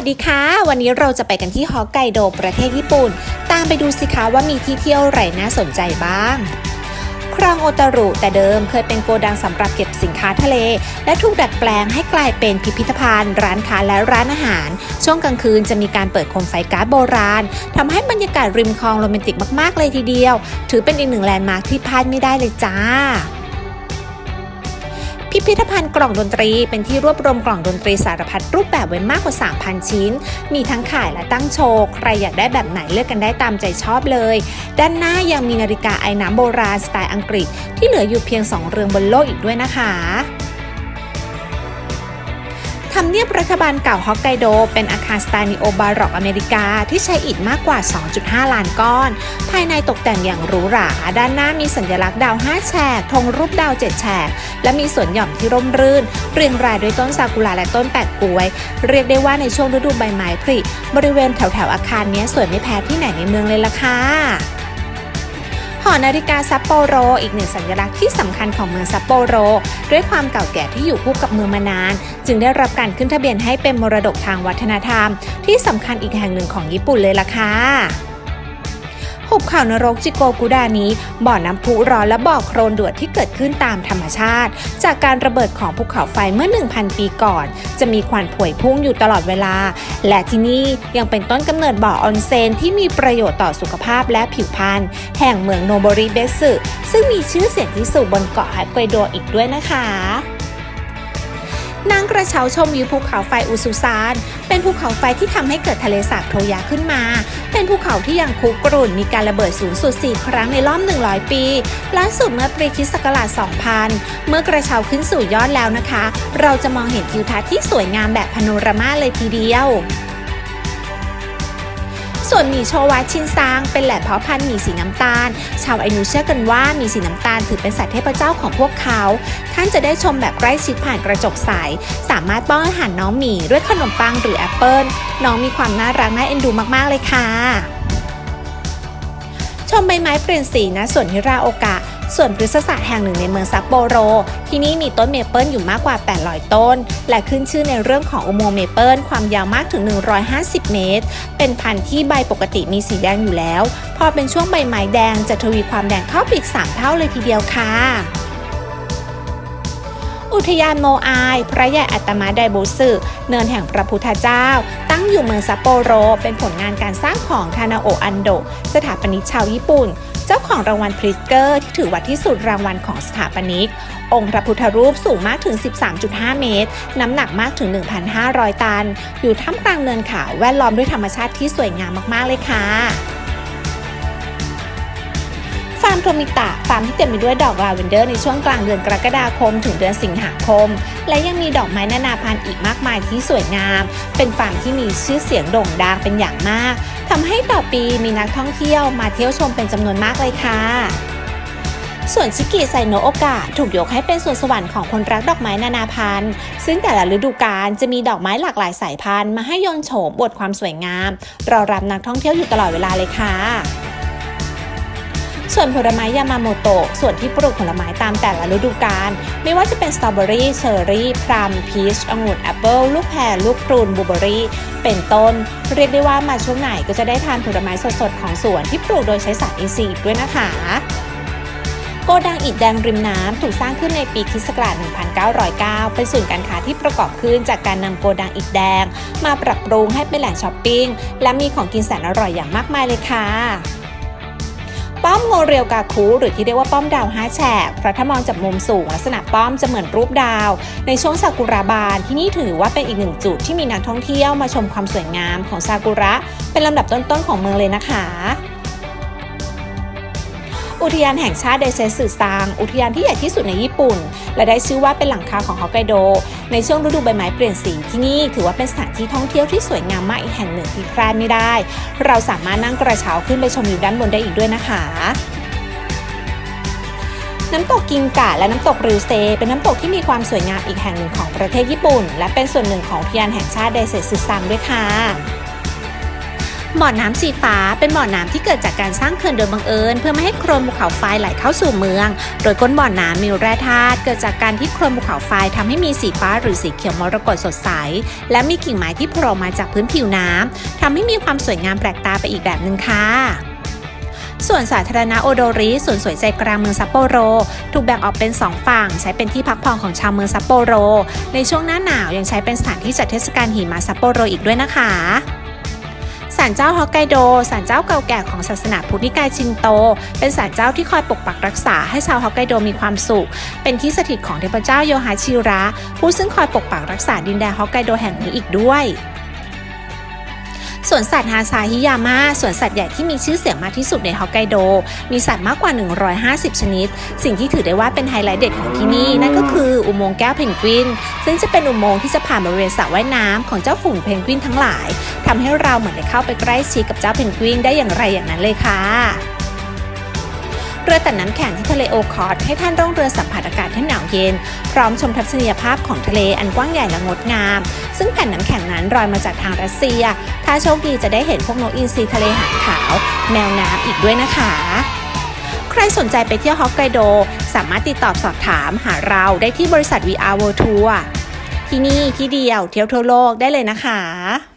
วัสดีค่ะ วันนี้เราจะไปกันที่ฮอกไกโดประเทศญี่ปุ่น ตามไปดูสิคะว่ามีที่เที่ยวไหนน่าสนใจบ้าง ครองโอตารุแต่เดิมเคยเป็นโกดังสำหรับเก็บสินค้าทะเล และถูกดัดแปลงให้กลายเป็นพิพิธภัณฑ์ ร้านค้าและร้านอาหาร ช่วงกลางคืนจะมีการเปิดโคมไฟก๊าซโบราณทำให้บรรยากาศริมคลองโรแมนติกมากๆเลยทีเดียว ถือเป็นอีกหนึ่งแลนด์มาร์คที่พลาดไม่ได้เลยจ้า พิพิธภัณฑ์กล่องดนตรี เป็นที่รวบรวมกล่องดนตรีสารพัดรูปแบบไว้มากกว่า 3,000 ชิ้น มีทั้งขายและตั้งโชว์ ใครอยากได้แบบไหนเลือกกันได้ตามใจชอบเลย ด้านหน้ายังมีนาฬิกาไอ้น้ำโบราณสไตล์อังกฤษ ที่เหลืออยู่เพียง 2 เรือนบนโลกอีกด้วยนะคะำเนียบรัฐบาลเก่าฮอกไกโด เป็นอาคารสไตล์นิโอบาร็อกอเมริกา ที่ใช้อิฐมากกว่า 2.5 ล้านก้อน ภายในตกแต่งอย่างหรูหรา ด้านหน้ามีสัญลักษณ์ดาว 5 แฉก ธงรูปดาว 7 แฉก และมีสวนหย่อมที่ร่มรื่น เรียงรายด้วยต้นซากุระและต้นแปะกล้วย เรียกได้ว่าในช่วงฤดูใบไม้ผลิบริเวณแถวๆอาคารนี้สวยไม่แพ้ที่ไหนในเมืองเลยล่ะค่ะ หอนาฬิกาซัปโปโร อีกหนึ่งสัญลักษณ์ที่สำคัญของเมืองซัปโปโร ด้วยความเก่าแก่ที่อยู่คู่กับเมืองมานาน จึงได้รับการขึ้นทะเบียนให้เป็นมรดกทางวัฒนธรรม ที่สำคัญอีกแห่งหนึ่งของญี่ปุ่นเลยล่ะค่ะ หุบเขานรกจิโกกุดานี้ บ่อน้ำพุร้อนและบ่อโครนเดือดที่เกิดขึ้นตามธรรมชาติ จากการระเบิดของภูเขาไฟเมื่อ 1,000 ปีก่อน จะมีควันผวยพุ่งอยู่ตลอดเวลา และที่นี่ยังเป็นต้นกำเนิดบ่อออนเซนที่มีประโยชน์ต่อสุขภาพและผิวพรรณแห่งเมืองโนโบริเบสึซึ่งมีชื่อเสียงที่สุดบนเกาะฮอกไกโดอีกด้วยนะคะ นั่งกระเช้าชมวิวภูเขาไฟอุซุซาน เป็นภูเขาไฟที่ทำให้เกิดทะเลสาบโทยาขึ้นมา เป็นภูเขาที่ยังคุกรุ่นมีการระเบิดสูงสุด 4 ครั้งในรอบ 100 ปีล่าสุดเมื่อปีคริสต์ศักราช 2000 เมื่อกระเช้าขึ้นสู่ยอดแล้วนะคะ เราจะมองเห็นทิวทัศน์ที่สวยงามแบบพาโนรามาเลยทีเดียว ส่วนหมีโชวาชินซางเป็นแหล่งเพาะพันธุ์หมีสีน้ำตาล ชาวไอนูเชื่อกันว่าหมีสีน้ำตาลถือเป็นสัตว์เทพเจ้าของพวกเขา ท่านจะได้ชมแบบใกล้ชิดผ่านกระจกใส สามารถป้อนอาหารน้องหมีด้วยขนมปังหรือแอปเปิลน้องมีความน่ารักน่าเอ็นดูมากๆเลยค่ะ ชมใบไม้เปลี่ยนสีณสวนฮิราโอกะส่วนพฤกษศาสตร์แห่งหนึ่งในเมืองซัปโปโร ที่นี่มีต้นเมเปิลอยู่มากกว่า 800 ต้น และขึ้นชื่อในเรื่องของอุโมงค์เมเปิลความยาวมากถึง 150 เมตร เป็นพันธุ์ที่ใบปกติมีสีแดงอยู่แล้ว พอเป็นช่วงใบไม้แดงจะทวีความแดงเข้าไปอีก 3 เท่าเลยทีเดียวค่ะ อุทยานโมอาย พระใหญ่อัตมาไดโบสึเนินแห่งพระพุทธเจ้า ตั้งอยู่เมืองซัปโปโร เป็นผลงานการสร้างของทานาโอะอันโด สถาปนิกชาวญี่ปุ่น เจ้าของรางวัลพริสเกอร์ ที่ถือว่าที่สุดรางวัลของสถาปนิก องค์พระพุทธรูปสูงมากถึง 13.5 เมตร น้ำหนักมากถึง 1,500 ตัน อยู่ท่ามกลางเนินเขาแวดล้อมด้วยธรรมชาติที่สวยงามมากๆเลยค่ะาร์มโทมิตะฟาร์มที่เต็มไปด้วยดอกลาเวนเดอร์ในช่วงกลางเดือนกรกฎาคม ถึงเดือนสิงหาคม และยังมีดอกไม้นานาพันธุ์อีกมากมายที่สวยงาม เป็นฟาร์มที่มีชื่อเสียงโด่งดังเป็นอย่างมากทำให้ต่อปีมีนักท่องเที่ยวมาเที่ยวชมเป็นจำนวนมากเลยค่ะส่วนชิกิไซโนโอกะถูกยกให้เป็นส่วนสวรรค์ของคนรักดอกไม้นานาพันธุ์ ซึ่งแต่ละฤดูกาลจะมีดอกไม้หลากหลายสายพันธุ์มาให้ยนโฉมบทความสวยงาม รอรับนักท่องเที่ยวอยู่ตลอดเวลาเลยค่ะ ส่วนผลไม้ยามาโมโตะส่วนที่ปลูกผลไม้ตามแต่ละฤดูกาลไม่ว่าจะเป็นสตรอเบอรี่เชอร์รี่พลัมพีชองุ่นแอปเปิลลูกแพรลูกพรุนบลูเบอรี่ เป็นต้น เรียกได้ว่ามาช่วงไหนก็จะได้ทานผลไม้สดๆของสวนที่ปลูกโดยใช้สารอินทรีย์ด้วยนะคะโกดังอิฐแดงริมน้ำถูกสร้างขึ้นในปีคศ1909 เป็นศูนย์การค้าที่ประกอบขึ้นจากการนำโกดังอิฐแดง มาปรับปรุงให้เป็นแหล่งช้อปปิ้ง และมีของกินแสนอร่อยอย่างมากมายเลยค่ะ ป้อมโงเรียวกาคูหรือที่เรียกว่าป้อมดาวห้าแฉกเพราะถ้ามองจากมุมสูงลักษณะป้อมจะเหมือนรูปดาว ในช่วงซากุระบานที่นี่ถือว่าเป็นอีกหนึ่งจุดที่มีนักท่องเที่ยวมาชมความสวยงามของซากุระ เป็นลำดับต้นๆของเมืองเลยนะคะ อุทยานแห่งชาติไดเซสึซัง อุทยานที่ใหญ่ที่สุดในญี่ปุ่น และได้ชื่อว่าเป็นหลังคาของฮอกไกโด ในช่วงฤดูใบไม้เปลี่ยนสีที่นี่ถือว่าเป็นสถานที่ท่องเที่ยวที่สวยงามมากอีกแห่งหนึ่งที่พลาดไม่ได้ เราสามารถนั่งกระเช้าขึ้นไปชมวิวด้านบนได้อีกด้วยนะคะน้ำตกกิงกะและน้ำตกริวเซ เป็นน้ำตกที่มีความสวยงามอีกแห่งหนึ่งของประเทศญี่ปุ่น และเป็นส่วนหนึ่งของอุทยานแห่งชาติไดเซสึซังด้วยค่ะ บ่อน้ำสีฟ้าเป็นบ่อน้ำที่เกิดจากการสร้างเขื่อนโดยบังเอิญ เพื่อไม่ให้โคลนภูเขาไฟไหลเข้าสู่เมือง โดยก้นบ่อน้ำมีแร่ธาตุเกิดจากการที่โคลนภูเขาไฟทำให้มีสีฟ้าหรือสีเขียวมรกตสดใส และมีกิ่งไม้ที่โผล่มาจากพื้นผิวน้ำทำให้มีความสวยงามแปลกตาไปอีกแบบหนึ่งค่ะส่วนสาธารณะโอโดริส่วนสวยใจกลางเมืองซัปโปโร ถูกแบ่งออกเป็น 2 ฝั่ง ใช้เป็นที่พักผ่อนของชาวเมืองซัปโปโร ในช่วงหน้าหนาวยังใช้เป็นสถานที่จัดเทศกาลหิมะซัปโปโรอีกด้วยนะคะ ศาลเจ้าฮอกไกโดศาลเจ้าเก่าแก่ของศาสนาพุทธนิกายชินโต เป็นศาลเจ้าที่คอยปกปักรักษาให้ชาวฮอกไกโดมีความสุข เป็นที่สถิตของเทพเจ้าโยฮาชิระ ผู้ซึ่งคอยปกปักรักษาดินแดนฮอกไกโดแห่งนี้อีกด้วย สวนสัตว์ฮาซาฮิยาม่าสวนสัตว์ใหญ่ที่มีชื่อเสียงมากที่สุดในฮอกไกโด มีสัตว์มากกว่า 150 ชนิด สิ่งที่ถือได้ว่าเป็นไฮไลท์เด็ดของที่นี่ นั่นก็คืออุโมงค์แก้วเพนกวิน ซึ่งจะเป็นอุโมงค์ที่จะผ่านบริเวณสระว่ายน้ำของเจ้าฝูงเพนกวินทั้งหลายทำให้เราเหมือนได้เข้าไปใกล้ชิดกับเจ้าเพนกวินได้อย่างไรอย่างนั้นเลยค่ะเรือตัดน้ำแข็งที่ทะเลโอคอร์ดให้ท่านร่องเรือสัมผัสอากาศที่หนาวเย็น พร้อมชมทัศนียภาพของทะเลอันกว้างใหญ่และงดงาม ซึ่งแผ่นน้ำแข็งนั้นลอยมาจากทางรัสเซีย ถ้าโชคดีจะได้เห็นพวกนกอินทรีทะเลหางขาว แมวน้ำอีกด้วยนะคะ ใครสนใจไปเที่ยวฮอกไกโด สามารถติดต่อสอบถามหาเราได้ที่บริษัท VR World Tour ที่นี่ที่เดียวเที่ยวทั่วโลกได้เลยนะคะ